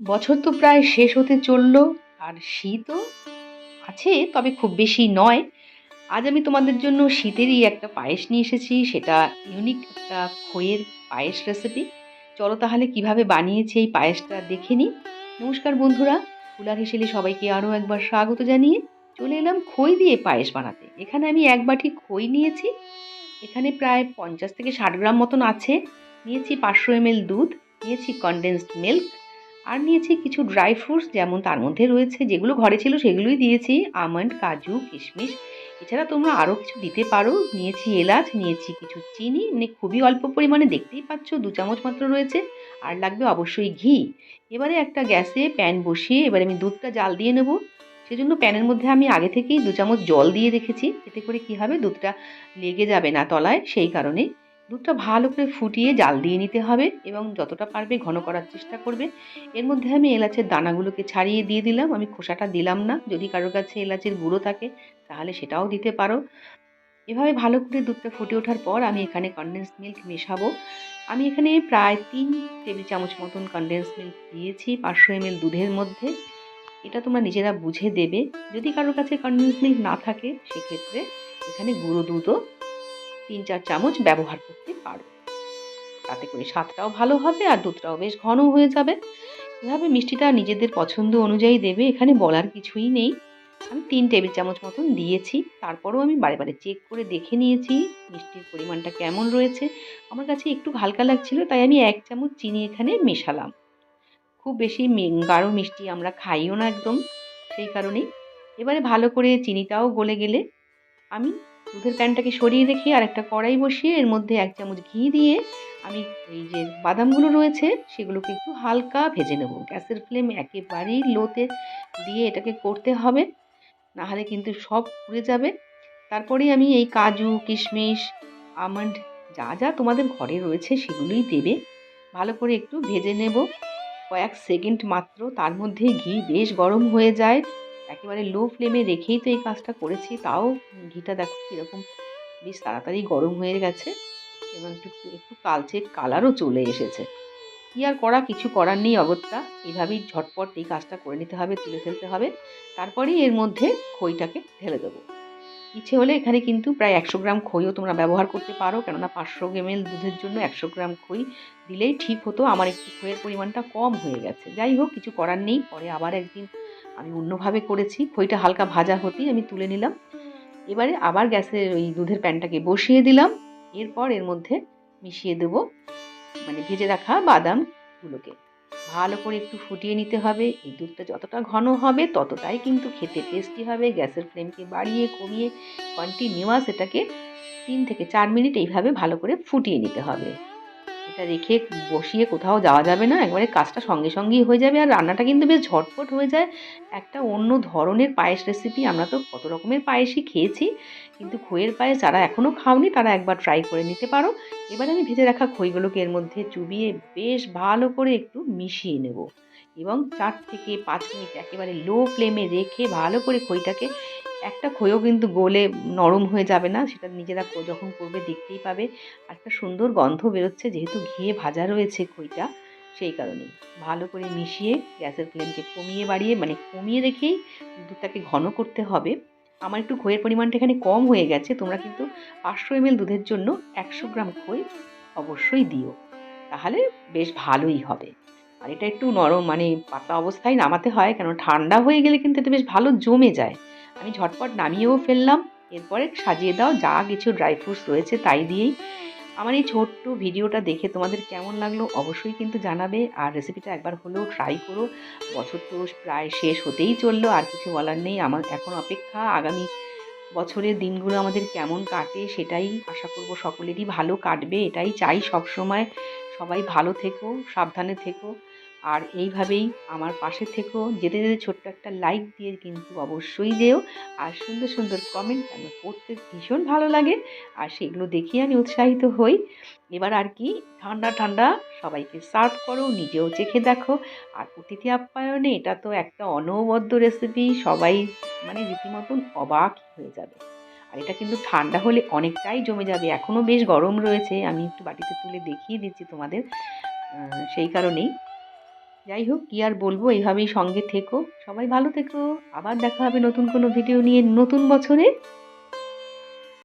বছর তো প্রায় শেষ হতে চলল, আর শীতও আছে, তবে খুব বেশি নয়। আজ আমি তোমাদের জন্য শীতেরই একটা পায়েস নিয়ে এসেছি, সেটা ইউনিক একটা খইয়ের পায়েস রেসিপি চলো তাহলে কীভাবে বানিয়েছি এই পায়েসটা দেখে নিই। নমস্কার বন্ধুরা কুলার হেসেলে সবাইকে আরও একবার স্বাগত জানিয়ে চলে এলাম খই দিয়ে পায়েস বানাতে। এখানে আমি এক বাটি খই নিয়েছি, এখানে প্রায় পঞ্চাশ থেকে ষাট গ্রাম মতন আছে। নিয়েছি পাঁচশো এমএল দুধ, নিয়েছি কনডেন্সড মিল্ক আর নিয়েছি কিছু ড্রাই ফ্রুটস যেমন তার মধ্যে রয়েছে, যেগুলো ঘরে ছিল সেগুলোই দিয়েছি। আমন্ড কাজু, কিশমিশ। এছাড়া তোমরা আরও কিছু দিতে পারো। নিয়েছি এলাচ, নিয়েছি কিছু চিনি। মানে খুবই অল্প পরিমাণে দেখতেই পাচ্ছ, দু চামচ মাত্র রয়েছে। আর লাগবে অবশ্যই ঘি। এবারে একটা গ্যাসে প্যান বসিয়ে এবারে আমি দুধটা জাল দিয়ে নেব। সেজন্য প্যানের মধ্যে আমি আগে থেকেই দু চামচ জল দিয়ে রেখেছি। এতে করে কি হবে? দুধটা লেগে যাবে না তলায়। সেই কারণে দুধটা ভালো করে ফুটিয়ে জাল দিয়ে নিতে হবে এবং যতটা পারবে ঘন করার চেষ্টা করবে। এর মধ্যে আমি এলাচের দানাগুলোকে ছাড়িয়ে দিয়ে দিলাম। আমি খোসাটা দিলাম না। যদি কারোর কাছে এলাচের গুঁড়ো থাকে, তাহলে সেটাও দিতে পারো। এভাবে ভালো করে দুধটা ফুটে ওঠার পর আমি এখানে কনডেন্স মিল্ক মেশাবো। আমি এখানে প্রায় তিন টেবিল চামচ মতন কনডেন্স মিল্ক দিয়েছি পাঁচশো এমএল দুধের মধ্যে। এটা তোমরা নিজেরা বুঝে দেবে। যদি কারোর কাছে কনডেন্স মিল্ক না থাকে, সেক্ষেত্রে এখানে গুঁড়ো দুধও তিন চার চামচ ব্যবহার করতে পারো তাতে করে স্বাদটাও ভালো হবে আর দুধটাও বেশ ঘন হয়ে যাবে। এভাবে মিষ্টিটা নিজেদের পছন্দ অনুযায়ী দেবে, এখানে বলার কিছুই নেই। আমি তিন টেবিল চামচ মতন দিয়েছি, তারপরেও আমি বারে বারে চেক করে দেখে নিয়েছি মিষ্টির পরিমাণটা কেমন রয়েছে। আমার কাছে একটু হালকা লাগছিল, তাই আমি এক চামচ চিনি এখানে মেশালাম। খুব বেশি গাঢ় মিষ্টি আমরা খাইও না একদম, সেই কারণেই। এবারে ভালো করে চিনিটাও গলে গেলে আমি দুধের প্যানটাকে সরিয়ে রেখে আর একটা কড়াই বসিয়ে এর মধ্যে এক চামচ ঘি দিয়ে আমি এই যে বাদামগুলো রয়েছে, সেগুলোকে একটু হালকা ভেজে নেব। গ্যাসের ফ্লেম একেবারেই লোতে দিয়ে এটাকে করতে হবে, নাহলে কিন্তু সব পুড়ে যাবে। তারপরে আমি এই কাজু, কিশমিশ, আমন্ড যা যা তোমাদের ঘরে রয়েছে সেগুলোই দেবে। ভালো করে একটু ভেজে নেব। কয়েক সেকেন্ড মাত্র, তার মধ্যে ঘি বেশ গরম হয়ে যায়। একেবারে লো ফ্লেমে রেখেই তো এই কাজটা করেছি, তাও ঘিটা দেখো কীরকম বেশ তাড়াতাড়ি গরম হয়ে গেছে এবং একটু একটু কালচে কালারও চলে এসেছে। কী আর করা, কিছু করার নেই অগত্যা এইভাবেই ঝটপট এই কাজটা করে নিতে হবে, তুলে ফেলতে হবে, তারপরেই এর মধ্যে খইটাকে ঢেলে দেবো। ইচ্ছে হলে এখানে কিন্তু প্রায় একশো গ্রাম খইও তোমরা ব্যবহার করতে পারো, কেননা পাঁচশো এমএল দুধের জন্য একশো গ্রাম খই দিলেই ঠিক হতো, আমার একটু খইয়ের পরিমাণটা কম হয়ে গেছে। যাই হোক, কিছু করার নেই, পরে আবার একদিন আমি অন্যভাবে করেছি। খইটা হালকা ভাজা হতেই আমি তুলে নিলাম। এবারে আবার গ্যাসের ওই দুধের প্যানটাকে বসিয়ে দিলাম। এরপর এর মধ্যে মিশিয়ে দেব মানে ভেজে রাখা বাদামগুলোকে। ভালো করে একটু ফুটিয়ে নিতে হবে। এই দুধটা যতটা ঘন হবে ততটাই কিন্তু খেতে টেস্টি হবে। গ্যাসের ফ্লেমকে বাড়িয়ে, কমিয়ে কন্টিনিউয়াস এটাকে তিন থেকে চার মিনিট এইভাবে ভালো করে ফুটিয়ে নিতে হবে। এটা রেখে বসিয়ে কোথাও যাওয়া যাবে না, একবারে কাজটা সঙ্গে সঙ্গেই হয়ে যাবে। আর রান্নাটা কিন্তু বেশ ঝটপট হয়ে যায়। একটা অন্য ধরনের পায়েস রেসিপি আমরা তো কত রকমের পায়েসই খেয়েছি, কিন্তু খইয়ের পায়েস যারা এখনও খাওনি, তারা একবার ট্রাই করে নিতে পারো। এবার আমি ভেজে রাখা খইগুলোকে এর মধ্যে চুবিয়ে বেশ ভালো করে একটু মিশিয়ে নেব। এবং চার থেকে পাঁচ মিনিট একেবারে লো ফ্লেমে রেখে ভালো করে খইটাকে, একটা খইও কিন্তু গোলে নরম হয়ে যাবে না, সেটা নিজেরা যখন করবে দেখতেই পাবে। একটা সুন্দর গন্ধ বেরোচ্ছে, যেহেতু ঘিয়ে ভাজা রয়েছে খইটা, সেই কারণেই। ভালো করে মিশিয়ে গ্যাসের ফ্লেমকে কমিয়ে বাড়িয়ে মানে কমিয়ে রেখেই দুধটাকে ঘন করতে হবে। আমার একটু খইয়ের পরিমাণটা এখানে কম হয়ে গেছে, তোমরা কিন্তু পাঁচশো এমএল দুধের জন্য একশো গ্রাম খই অবশ্যই দিও। তাহলে বেশ ভালোই হবে। আর এটা একটু নরম মানে পাতলা অবস্থায় নামাতে হয় কেন ঠান্ডা হয়ে গেলে কিন্তু এটা বেশ ভালো জমে যায়। আমি ঝটপট নামিয়েও ফেললাম, এরপরে সাজিয়ে দাও, যা কিছু ড্রাই ফ্রুটস রয়েছে তাই দিয়েই। আমার এই ছোট্ট ভিডিওটা দেখে তোমাদের কেমন লাগল অবশ্যই কিন্তু জানাবে, আর রেসিপিটা একবার হলেও ট্রাই করো। বছর তো প্রায় শেষ হতেই চলল, আর কিছু বলার নেই। আমার এখন অপেক্ষা, আগামী বছরের দিনগুলো আমাদের কেমন কাটে সেটাই আশা করব সকলেরই ভালো কাটবে, এটাই চাই সব সময় সবাই ভালো থেকো, সাবধানে থেকো। আর এইভাবেই আমার পাশে থেকেও যেতে যেতে ছোট্ট একটা লাইক দিয়ে কিন্তু অবশ্যই যেও। আর সুন্দর সুন্দর কমেন্ট আমার পড়তে ভীষণ ভালো লাগে আর সেগুলো দেখেই আমি উৎসাহিত হই। এবার আর কি, ঠান্ডা ঠান্ডা সবাইকে সার্ভ করো, নিজেও চেখে দেখো। আর অতিথি আপ্যায়নে এটা তো একটা অনবদ্য রেসিপি সবাই মানে রীতিমতন অবাক হয়ে যাবে। আর এটা কিন্তু ঠান্ডা হলে অনেকটাই জমে যাবে। এখনও বেশ গরম রয়েছে, আমি একটু বাটিতে তুলে দেখিয়ে দিচ্ছি তোমাদের। সেই কারণেই। যাই হোক কী আর বলব, এইভাবেই সঙ্গে থেকো। সবাই ভালো থেকো। আবার দেখা হবে নতুন কোনো ভিডিও নিয়ে নতুন বছরে।